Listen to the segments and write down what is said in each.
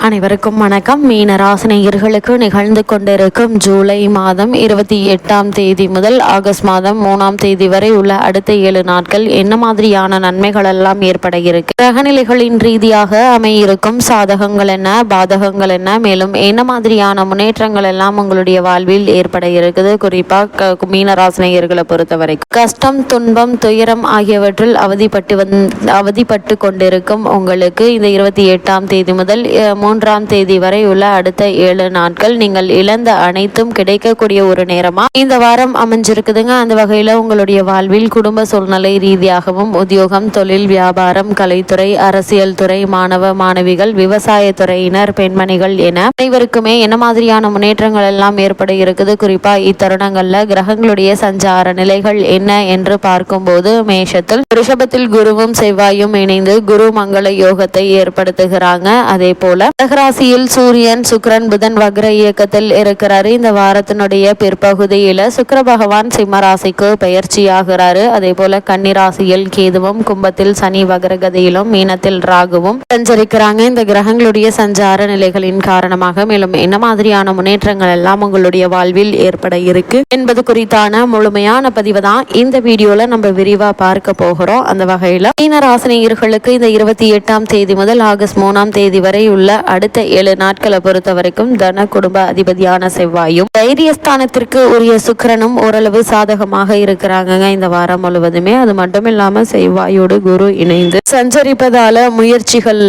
அனைவருக்கும் வணக்கம். மீன ராசினியர்களுக்கு நிகழ்ந்து கொண்டிருக்கும் ஜூலை மாதம் இருபத்தி எட்டாம் தேதி முதல் ஆகஸ்ட் மாதம் மூணாம் தேதி வரை உள்ள அடுத்த ஏழு நாட்கள் என்ன மாதிரியான நன்மைகள் எல்லாம் ஏற்பட இருக்கு? கிரகநிலைகளின் ரீதியாக அமையிருக்கும் சாதகங்கள் என்ன பாதகங்கள் என்ன? மேலும் என்ன மாதிரியான முன்னேற்றங்கள் எல்லாம் உங்களுடைய வாழ்வில் ஏற்பட இருக்குது? குறிப்பாக க- மீன ராசினியர்களை பொறுத்த வரைக்கும் கஷ்டம் துன்பம் துயரம் ஆகியவற்றில் அவதிப்பட்டு வந் அவதிப்பட்டு கொண்டிருக்கும் உங்களுக்கு இந்த இருபத்தி எட்டாம் தேதி முதல் மூன்றாம் தேதி வரை உள்ள அடுத்த ஏழு நாட்கள் நீங்கள் இழந்த அனைத்தும் கிடைக்கக்கூடிய ஒரு நேரமா? இந்த வாரம் அமைஞ்சிருக்குதுங்க. அந்த வகையில உங்களுடைய வாழ்வில் குடும்ப சூழ்நிலை ரீதியாகவும் உத்தியோகம் தொழில் வியாபாரம் கலைத்துறை அரசியல் துறை மாணவ மாணவிகள் விவசாயத்துறையினர் பெண்மணிகள் என அனைவருக்குமே என்ன மாதிரியான முன்னேற்றங்கள் எல்லாம் ஏற்பட இருக்குது? குறிப்பா இத்தருணங்கள்ல கிரகங்களுடைய சஞ்சார நிலைகள் என்ன என்று பார்க்கும்போது மேஷத்தில் ரிஷபத்தில் குருவும் செவ்வாயும் இணைந்து குரு மங்கள யோகத்தை ஏற்படுத்துகிறாங்க. அதே போல கடகராசியில் சூரியன் சுக்ரன் புதன் வக்ர இயக்கத்தில் இருக்கிறாரு. இந்த வாரத்தினுடைய பிற்பகுதியில சுக்கர பகவான் சிம்ம ராசிக்கு பயிற்சியாகிறாரு. அதே போல கன்னிராசியில் கேதுவும் கும்பத்தில் சனி வக்ரகதியிலும் மீனத்தில் ராகுவும் சஞ்சரிக்கிறாங்க. இந்த கிரகங்களுடைய சஞ்சார நிலைகளின் காரணமாக மேலும் என்ன மாதிரியான முன்னேற்றங்கள் எல்லாம் உங்களுடைய வாழ்வில் ஏற்பட இருக்கு என்பது குறித்தான முழுமையான பதிவு தான் இந்த வீடியோல நம்ம விரிவா பார்க்க போகிறோம். அந்த வகையில மீன ராசினியர்களுக்கு இந்த இருபத்தி எட்டாம் தேதி முதல் ஆகஸ்ட் மூணாம் தேதி வரை உள்ள அடுத்த ஏழு நாட்களை பொறுத்த வரைக்கும் தன குடும்ப அதிபதியான செவ்வாயும் தைரியஸ்தானத்திற்கு உரிய சுக்கிரனும் ஓரளவு சாதகமாக இருக்கிறாங்க இந்த வாரம் முழுவதுமே. அது மட்டும் இல்லாம செவ்வாயோடு குரு இணைந்து சஞ்சரிப்பதால முயற்சிகள்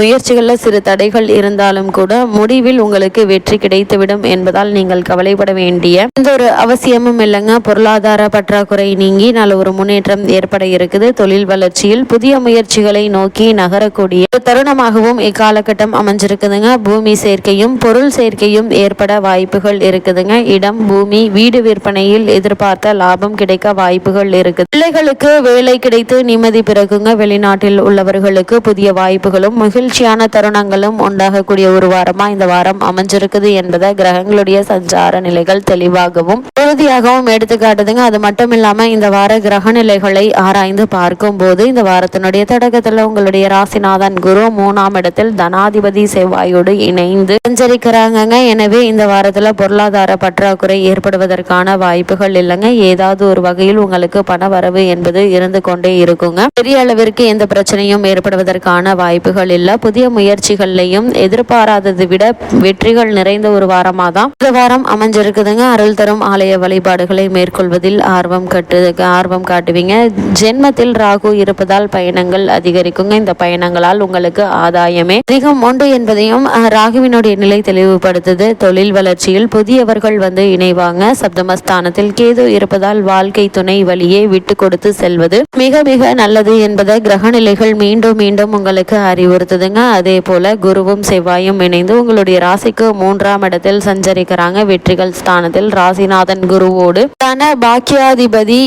முயற்சிகள்ல சிறு தடைகள் இருந்தாலும் கூட முடிவில் உங்களுக்கு வெற்றி கிடைத்துவிடும் என்பதால் நீங்கள் கவலைப்பட வேண்டிய எந்த ஒரு அவசியமும் இல்லைங்க. பொருளாதார பற்றாக்குறை நீங்கி நல்ல ஒரு முன்னேற்றம் ஏற்பட இருக்குது. தொழில் வளர்ச்சியில் புதிய முயற்சிகளை நோக்கி நகரக்கூடிய ஒரு தருணமாகவும் இக்காலகட்டம் அமைஞ்சிருக்குதுங்க. பூமி சேர்க்கையும் பொருள் சேர்க்கையும் ஏற்பட வாய்ப்புகள் இருக்குதுங்க. இடம் பூமி வீடு விற்பனையில் எதிர்பார்த்த லாபம் கிடைக்க வாய்ப்புகள் இருக்குது. பிள்ளைகளுக்கு வேலை கிடைத்து நிம்மதி பிறகுங்க வெளிநாட்டில் உள்ளவர்களுக்கு புதிய வாய்ப்புகளும் மகிழ்ச்சியான தருணங்களும் உண்டாகக்கூடிய ஒரு வாரமா இந்த வாரம் அமைஞ்சிருக்குது என்பதை கிரகங்களுடைய சஞ்சார நிலைகள் தெளிவாகவும் உறுதியாகவும் எடுத்துக்காட்டுதுங்க. அது மட்டும் இல்லாம இந்த வார கிரக நிலைகளை ஆராய்ந்து பார்க்கும் போது இந்த வாரத்தினுடைய தொடக்கத்தில் உங்களுடைய ராசிநாதன் குரு மூணாம் இடத்தில் தனாதிபதி செவ்வாயோடு இணைந்து சஞ்சரிக்கிறாங்கங்க. எனவே இந்த வாரத்துல பொருளாதார பற்றாக்குறை ஏற்படுவதற்கான வாய்ப்புகள் இல்லைங்க. ஏதாவது ஒரு வகையில் உங்களுக்கு பண வரவு என்பது இருந்து கொண்டே இருக்குங்க. பெரிய அளவிற்கு எந்த பிரச்சனையும் ஏற்படுவதற்கான வாய்ப்புகள் இல்ல. புதிய முயற்சிகள்லையும் எதிர்பாராததை விட வெற்றிகள் நிறைந்த ஒரு வாரமா தான் இந்த வாரம் அமைஞ்சிருக்குதுங்க. அருள் தரும் ஆலய வழிபாடுகளை மேற்கொள்வதில் ஆர்வம் கட்டு ஆர்வம் காட்டுவீங்க. ஜென்மத்தில் ராகு இருப்பதால் பயணங்கள் அதிகரிக்குங்க. இந்த பயணங்களால் உங்களுக்கு ஆதாயமே அதிகம். உண்டு என்பதையும் ராகுவினுடைய நிலை தெளிவுபடுத்துது. தொழில் வளர்ச்சியில் புதியவர்கள் வந்து இணைவாங்க. சப்தமஸ்தானத்தில் கேது இருப்பதால் வாழ்க்கை துணை வழியே விட்டு கொடுத்து செல்வது மிக மிக நல்லது என்பதை கிரக நிலைகள் மீண்டும் மீண்டும் உங்களுக்கு அறிவுறுத்துதுங்க. அதே போல குருவும் செவ்வாயும் இணைந்து உங்களுடைய ராசிக்கு மூன்றாம் இடத்தில் சஞ்சரிக்கிறாங்க. வெற்றிகள் ஸ்தானத்தில் ராசிநாதன் குருவோடு தன பாக்கியாதிபதி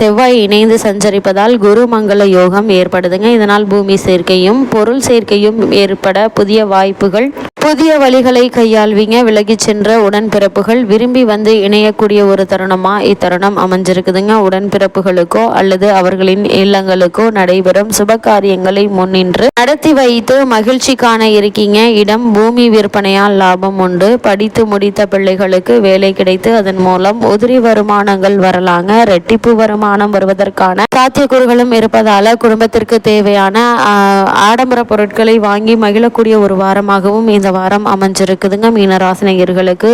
செவ்வாய் இணைந்து சஞ்சரிப்பதால் குரு மங்கள யோகம் ஏற்படுதுங்க. இதனால் பூமி சேர்க்கையும் பொருள் சேர்க்கையும் ஏற்பட புதிய வாய்ப்புகள். புதிய வழிகளை கையாள்வீங்க. விலகிச் சென்ற உடன்பிறப்புகள். விரும்பி வந்து இணையக்கூடிய ஒரு தருணமா இத்தருணம் அமைஞ்சிருக்குதுங்க. உடன்பிறப்புகளுக்கோ அல்லது அவர்களின் இல்லங்களுக்கோ நடைபெறும் சுப காரியங்களை முன்னின்று நடத்தி வைத்து மகிழ்ச்சி காண இருக்கீங்க. இடம் பூமி விற்பனையால் லாபம் உண்டு. படித்து முடித்த பிள்ளைகளுக்கு வேலை கிடைத்து அதன் மூலம் உதிரி வருமானங்கள் வரலாங்க. ரெட்டிப்பு வருமானம் வருவதற்கான சாத்தியக்கூறுகளும் இருப்பதால குடும்பத்திற்கு தேவையான ஆடம்பர பொருட்களை வாங்கி மகிழக்கூடிய ஒரு வாரமாகவும் இந்த வாரம் அமைஞ்சிருக்குதுங்க. மீனராசினியர்களுக்கு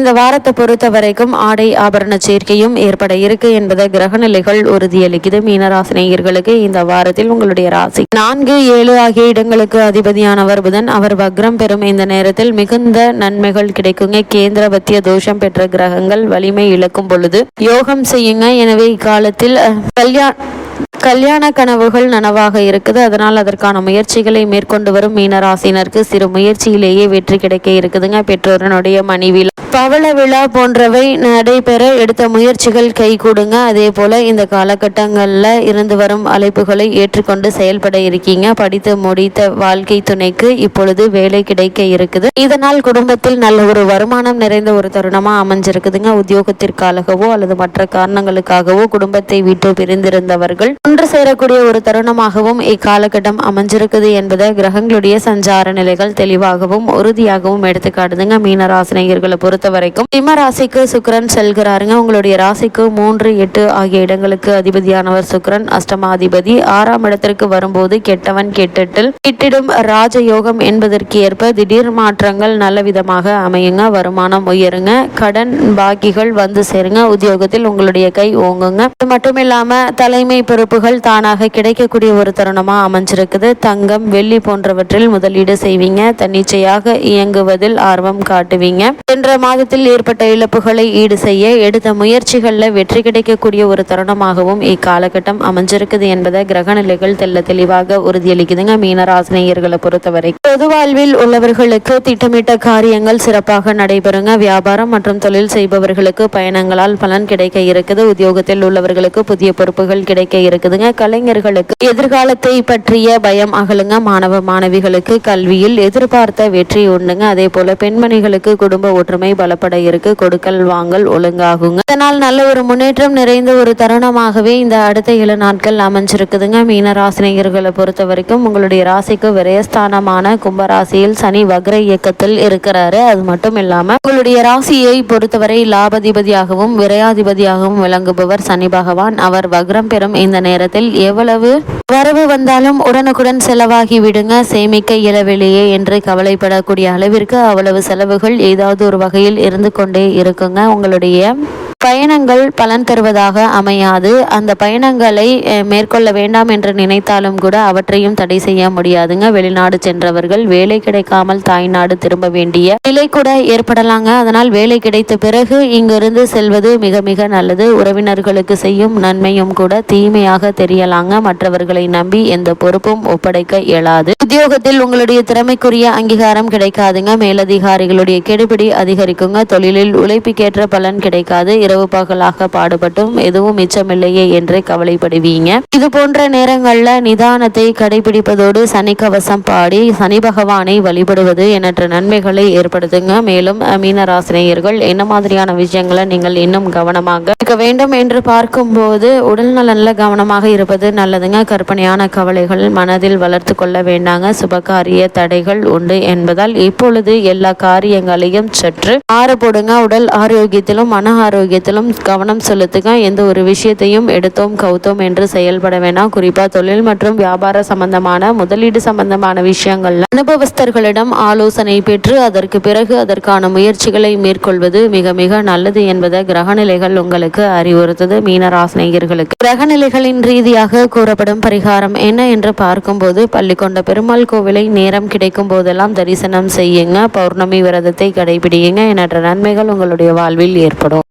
இந்த வாரத்தை பொறுத்த வரைக்கும் ஆடை ஆபரண சேர்க்கையும் ஏற்பட இருக்கு என்பதை கிரகநிலைகள் உறுதியளிக்குது. மீனராசினியர்களுக்கு இந்த வாரத்தில் உங்களுடைய ராசி. நான்கு ஏழு ஆகிய இடங்களுக்கு அதிபதியானவர் புதன். அவர் வக்ரம் பெறும் இந்த நேரத்தில் மிகுந்த நன்மைகள் கிடைக்குங்க. கேந்திரபத்திய தோஷம் பெற்ற கிரகங்கள் வலிமை இழக்கும் பொழுது யோகம் செய்யுங்க. எனவே இக்காலத்தில் கல்யாண கல்யாண கனவுகள் நனவாக இருக்குது. அதனால் அதற்கான முயற்சிகளை மேற்கொண்டு வரும் மீனராசினருக்கு சிறு முயற்சியிலேயே வெற்றி கிடைக்க இருக்குதுங்க. பெற்றோரனுடைய மனைவியில் பவள விழா போன்றவை நடைபெற எடுத்த முயற்சிகள் கை கொடுங்க அதே போல இந்த காலகட்டங்களில் இருந்து வரும் அழைப்புகளை ஏற்றுக்கொண்டு செயல்பட இருக்கீங்க. படித்து முடித்த வாழ்க்கை துணைக்கு இப்பொழுது வேலை கிடைக்க இருக்குது. இதனால் குடும்பத்தில் நல்ல ஒரு வருமானம் நிறைந்த ஒரு தருணமா அமைஞ்சிருக்குதுங்க. உத்தியோகத்திற்காகவோ அல்லது மற்ற காரணங்களுக்காகவோ குடும்பத்தை விட்டு பிரிந்திருந்தவர்கள் ஒன்று சேரக்கூடிய ஒரு தருணமாகவும் இக்காலகட்டம் அமைஞ்சிருக்குது என்பதை கிரகங்களுடைய சஞ்சார நிலைகள் தெளிவாகவும் உறுதியாகவும் எடுத்துக்காட்டுதுங்க. மீனராசினியர்களை பொறுத்த வரைக்கும் சிம்ம ராசிக்கு சுக்கரன் செல்கிறாருங்க. உங்களுடைய ராசிக்கு மூன்று எட்டு ஆகிய இடங்களுக்கு அதிபதியானவர் சுக்கரன். அஷ்டமாதிபதி ஆறாம் இடத்திற்கு வரும்போது கெட்டவன் கெட்டட்டில் கிட்டிடும் ராஜயோகம் என்பதற்கு ஏற்ப திடீர் மாற்றங்கள் நல்ல விதமாக அமையுங்க. வருமானம் உயருங்க. கடன் பாக்கிகள் வந்து சேருங்க. உத்தியோகத்தில் உங்களுடைய கை ஓங்குங்க. இது மட்டும் இல்லாம தலைமை பொறுப்புகள் தானாக கிடைக்கக்கூடிய ஒரு தருணமா அமைஞ்சிருக்குது. தங்கம் வெள்ளி போன்றவற்றில் முதலீடு செய்வீங்க. தன்னிச்சையாக இயங்குவதில் ஆர்வம் காட்டுவீங்க. சென்ற மாதத்தில் ஏற்பட்ட இழப்புகளை ஈடு செய்ய எடுத்த முயற்சிகளில் வெற்றி கிடைக்கக்கூடிய ஒரு தருணமாகவும் இக்காலகட்டம் அமைஞ்சிருக்குது என்பதை கிரக நிலைகள் தெல்ல தெளிவாக உறுதியளிக்குதுங்க மீனராசினியர்களை பொறுத்தவரை. பொது வாழ்வில் உள்ளவர்களுக்கு திட்டமிட்ட காரியங்கள் சிறப்பாக நடைபெறுங்க. வியாபாரம் மற்றும் தொழில் செய்பவர்களுக்கு பயணங்களால் பலன் கிடைக்க இருக்குது. உத்தியோகத்தில் உள்ளவர்களுக்கு புதிய பொறுப்புகள் கிடைக்க இருக்குதுங்க. கலைஞர்களுக்கு எதிர்காலத்தை பற்றிய பயம் அகலுங்க. மாணவ மாணவிகளுக்கு கல்வியில் எதிர்பார்த்த வெற்றி உண்டுங்க. அதே போல பெண்மணிகளுக்கு குடும்ப ஒற்றுமை பலப்பட இருக்கு. கொடுக்கல் வாங்கல் ஒழுங்காகுங்க. இதனால் நல்ல ஒரு முன்னேற்றம் நிறைந்த ஒரு தருணமாகவே இந்த அடுத்த ஏழு நாட்கள் அமைஞ்சிருக்குதுங்க. மீன ராசினியர்களை பொறுத்த வரைக்கும் உங்களுடைய ராசிக்கு விரயஸ்தானமான கும்பராசியில் சனி வக்ர இயக்கத்தில் இருக்கிறாரு. அது மட்டும் இல்லாம உங்களுடைய ராசியை பொறுத்தவரை லாபதிபதியாகவும் விரையாதிபதியாகவும் விளங்குபவர் சனி பகவான். அவர் வக்ரம் பெறும் இந்த நேரத்தில் எவ்வளவு வரவு வந்தாலும் உடனுக்குடன் செலவாகி விடுங்க. சேமிக்க இயலவில்லையே என்று கவலைப்படக்கூடிய அளவிற்கு அவ்வளவு செலவுகள் ஏதாவது ஒரு வகையில் இருந்து கொண்டே இருக்குங்க. உங்களுடைய பயணங்கள் பலன் தருவதாக அமையாது. அந்த பயணங்களை மேற்கொள்ள வேண்டாம் என்று நினைத்தாலும் கூட அவற்றையும் தடை செய்ய முடியாதுங்க. வெளிநாடு சென்றவர்கள் வேலை கிடைக்காமல் தாய்நாடு திரும்ப வேண்டிய நிலை கூட ஏற்படலாங்க. அதனால் வேலை கிடைத்த பிறகு இங்கிருந்து செல்வது மிக மிக நல்லது. உறவினர்களுக்கு செய்யும் நன்மையும் கூட தீமையாக தெரியலாங்க. மற்றவர்களை நம்பி எந்த பொறுப்பும் ஒப்படைக்க இயலாது. உத்தியோகத்தில் உங்களுடைய திறமைக்குரிய அங்கீகாரம் கிடைக்காதுங்க. மேலதிகாரிகளுடைய கெடுபிடி அதிகரிக்குங்க. தொழிலில் உழைப்புக்கேற்ற பலன் கிடைக்காது. இரவு பகலாக பாடுபட்டும். எதுவும் மிச்சமில்லையே என்று கவலைப்படுவீங்க. இது போன்ற நேரங்கள்ல நிதானத்தை கடைபிடிப்பதோடு சனி கவசம் பாடி சனி பகவானை வழிபடுவது எண்ணற்ற நன்மைகளை ஏற்படுத்துங்க. மேலும் மீனராசினியர்கள் என்ன மாதிரியான விஷயங்களை நீங்கள் இன்னும் கவனமாக இருக்க வேண்டும் என்று பார்க்கும்போது உடல் நலன்ல கவனமாக இருப்பது நல்லதுங்க. கற்பனையான கவலைகள் மனதில் வளர்த்து கொள்ள வேண்டாங்க. சுபகாரிய தடைகள் உண்டு என்பதால் இப்பொழுது எல்லா காரியங்களையும் சற்று மாறுபடுங்க உடல் ஆரோக்கியத்திலும் மன ஆரோக்கியத்திலும் கவனம் செலுத்துக. எந்த ஒரு விஷயத்தையும் எடுத்தோம் கவுத்தோம் என்று செயல்பட வேண்டாம் குறிப்பா தொழில் மற்றும் வியாபார சம்பந்தமான முதலீடு சம்பந்தமான விஷயங்கள்ல. அனுபவஸ்தர்களிடம் ஆலோசனை பெற்று அதற்கு பிறகு அதற்கான முயற்சிகளை மேற்கொள்வது மிக மிக நல்லது என்பதை கிரகநிலைகள் உங்களுக்கு அறிவுறுத்தது மீனராசினியர்களுக்கு. கிரகநிலைகளின் ரீதியாக கூறப்படும் பரிகாரம் என்ன என்று பார்க்கும்போது பள்ளிக்கொண்ட பெருமாள் கோவிலை நேரம் கிடைக்கும் போதெல்லாம் தரிசனம் செய்யுங்க. பௌர்ணமி விரதத்தை கடைபிடிங்க என்ற நன்மைகள் உங்களுடைய வாழ்வில் ஏற்படும்.